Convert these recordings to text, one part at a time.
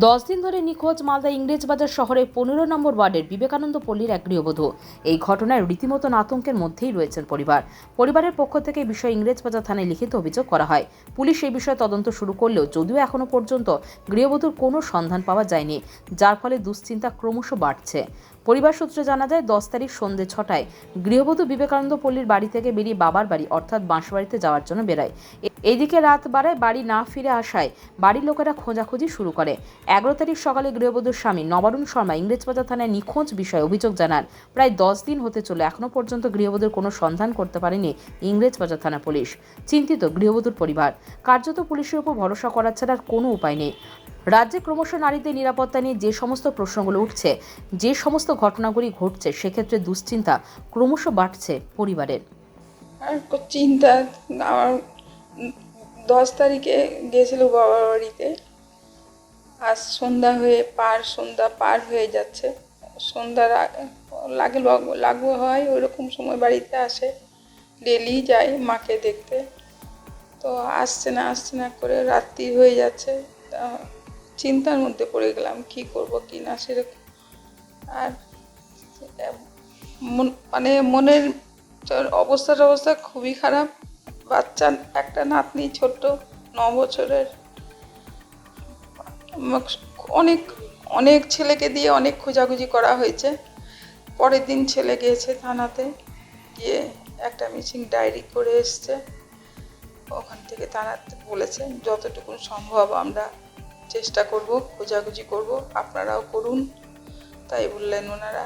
দশ দিন ধরে নিখোঁজ মালদা ইংরেজবাজার শহরের পনেরো নম্বর ওয়ার্ডের বিবেকানন্দ পল্লীর এক গৃহবধূ। এই ঘটনায় রীতিমতন আতঙ্কের মধ্যেই রয়েছেন পরিবার। পরিবারের পক্ষ থেকে এই বিষয়ে ইংরেজবাজার থানায় লিখিত অভিযোগ করা হয়। পুলিশ এই বিষয়ে তদন্ত শুরু করলেও যদিও এখনও পর্যন্ত গৃহবধূর কোনো সন্ধান পাওয়া যায়নি, যার ফলে দুশ্চিন্তা ক্রমশ বাড়ছে। পরিবার সূত্রে জানা যায়, দশ তারিখ সন্ধ্যে ছটায় গৃহবধূ বিবেকানন্দ পল্লীর বাড়ি থেকে বেরিয়ে বাবার বাড়ি, অর্থাৎ বাঁশবাড়িতে যাওয়ার জন্য বেরায়। এদিকে রাত বাড়ায় বাড়ি না ফিরে আসায় বাড়ির লোকেরা খোঁজাখুঁজি শুরু করে। এগারো তারিখ সকালে গৃহবধূর স্বামী নবারুণ শর্মা ইংরেজবাজার থানায় নিখোঁজ বিষয়ে অভিযোগ জানান। প্রায় দশ দিন হতে চলে এখনও পর্যন্ত গৃহবধূর কোনো সন্ধান করতে পারেনি ইংরেজবাজার থানা পুলিশ। চিন্তিত গৃহবধূর পরিবার। কার্যত পুলিশের উপর ভরসা করা ছাড়া কোনো উপায় নেই। রাজ্যে ক্রমশ নারীদের নিরাপত্তা নিয়ে যে সমস্ত প্রশ্নগুলো উঠছে, যে সমস্ত ঘটনাগুলি ঘটছে, সেক্ষেত্রে দুশ্চিন্তা ক্রমশ বাড়ছে পরিবারের। আর চিন্তা, আমার দশ তারিখে গিয়েছিল বাবার বাড়িতে। আজ সন্ধ্যা হয়ে পার, সন্ধ্যা পার হয়ে যাচ্ছে। সন্ধ্যার আগে লাগে লাগ- হয়, ওইরকম সময় বাড়িতে আসে। ডেলি যায় মাকে দেখতে। তো আসছে না আসছে না করে রাত্রি হয়ে যাচ্ছে। চিন্তার মধ্যে পড়ে গেলাম, কি করব, কি না, সেরকম আর, মন- মানে মনের তোর অবস্থা খুবই খারাপ। বাচ্চা, একটা নাতনি ছোট্ট, ন বছরের। অনেক অনেক ছেলেকে দিয়ে অনেক খোঁজাখুঁজি করা হয়েছে। পরের দিন ছেলে গিয়েছে থানাতে, গিয়ে একটা মিসিং ডায়েরি করে এসছে। ওখান থেকে থানাতে বলেছে, যতটুকু সম্ভব আমরা চেষ্টা করব, খোঁজাখুঁজি করব, আপনারাও করুন। তাই বললেন ওনারা,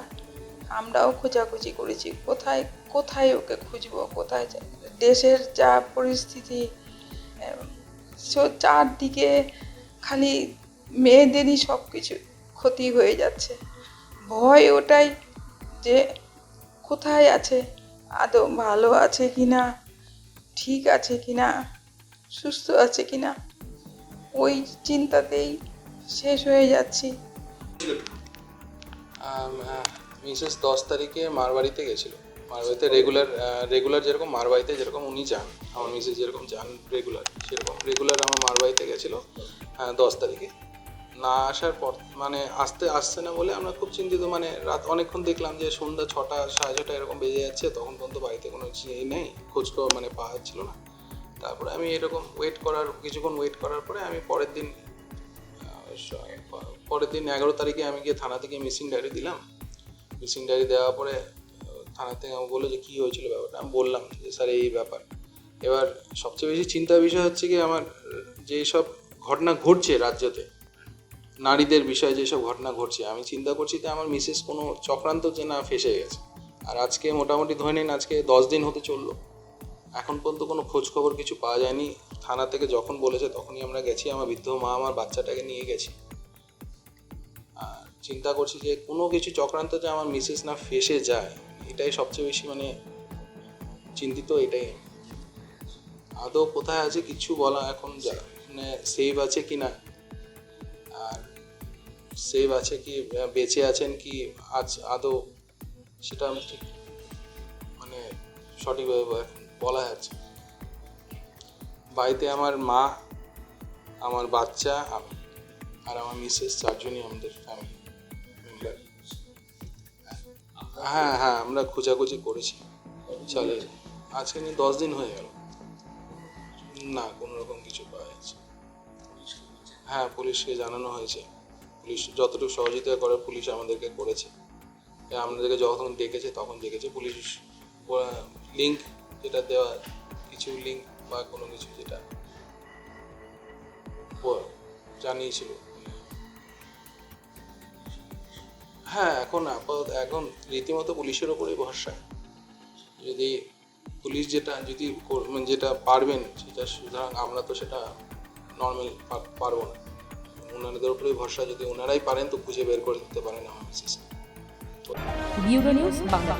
আমরাও খোঁজাখুঁজি করেছি, কোথায় কোথায় ওকে খুঁজবো, কোথায় দেশের যা পরিস্থিতি চারদিকে খালি মেয়েদেরই সব কিছু ক্ষতি হয়ে যাচ্ছে। ভয় ওটাই যে কোথায় আছে, আদৌ ভালো আছে কি না ঠিক আছে কি না সুস্থ আছে কি না ওই চিন্তাতেই শেষ হয়ে যাচ্ছি। মিসেস দশ তারিখে মারবাড়িতে গেছিল মারবাড়িতে রেগুলার রেগুলার যেরকম মারবাড়িতে যেরকম উনি যান, আমার মিসেস যেরকম যান রেগুলার সেরকম রেগুলার আমার মারবাড়িতে গেছিল দশ তারিখে। না আসার পর মানে আসতে আসছে না বলে আমরা খুব চিন্তিত মানে রাত অনেকক্ষণ দেখলাম যে সন্ধ্যা ছটা, সাড়ে ছটা এরকম বেজে যাচ্ছে, তখন পর্যন্ত বাড়িতে কোনো ইয়ে নেই, খোঁজ খবর মানে পাওয়া যাচ্ছিল না। তারপরে আমি এরকম ওয়েট করার, কিছুক্ষণ ওয়েট করার পরে আমি পরের দিন পরের দিন এগারো তারিখে আমি গিয়ে থানা থেকে মিসিং ডায়েরি দিলাম। মিসিং ডায়েরি দেওয়ার পরে থানা থেকে আমাকে বলল যে, কী হয়েছিল ব্যাপারটা? আমি বললাম যে, স্যার, এই ব্যাপার। এবার সবচেয়ে বেশি চিন্তার বিষয় হচ্ছে কি, আমার যেই সব ঘটনা ঘটছে রাজ্যতে, নারীদের বিষয়ে যেসব ঘটনা ঘটছে, আমি চিন্তা করছি যে, আমার মিসেস কোনো চক্রান্ত যে না ফেসে গেছে। আর আজকে মোটামুটি ধরে নিন, আজকে দশ দিন হতে চলল। এখন পর্যন্ত কোনো খোঁজ খবর কিছু পাওয়া যায়নি। থানা থেকে যখন বলেছে, তখনই আমরা গেছি, আমার বৃদ্ধ মা আমার বাচ্চাটাকে নিয়ে গেছি। চিন্তা করছি যে কোনো কিছু চক্রান্ত যে আমার মিসেস না ফেসে যায়, এটাই সবচেয়ে বেশি মানে চিন্তিত এটাই। আদৌ কোথায় আছে কিছু বলা এখন যা মানে সেভ আছে কি না? আর সেভ আছে কি বেঁচে আছেন কি, আজ আদৌ? সেটা আমি ঠিক মানে সঠিকভাবে বলা যাচ্ছে বাড়িতে আমার মা, আমার বাচ্চা, আমি, আর আমার মিসেস চারজনই আমাদের ফ্যামিলি হ্যাঁ হ্যাঁ আমরা খোঁজাখুঁজি করেছি। চলে, আজকে নিয়ে দশ দিন হয়ে গেল। না, কোনো রকম কিছু পাওয়া যাচ্ছে হ্যাঁ পুলিশকে জানানো হয়েছে। পুলিশ যতটুকু সহযোগিতা করে, পুলিশ আমাদেরকে করেছে। আমাদেরকে যখন ডেকেছে, তখন ডেকেছে পুলিশ। লিঙ্ক যেটা দেওয়া, কিছু লিঙ্ক বা কোনো কিছু যেটা জানিয়েছিল। হ্যাঁ এখন আপাতত এখন রীতিমতো পুলিশের ওপরেই ভরসা। যদি পুলিশ যেটা যদি মানে যেটা পারবেন, সেটা সুতরাং আমরা তো সেটা নর্মাল পারব না। ওনাদের উপরেই ভরসা। যদি ওনারাই পারেন, তো খুঁজে বের করে দিতে পারেন আমার ব্যুরো নিউজ বাংলা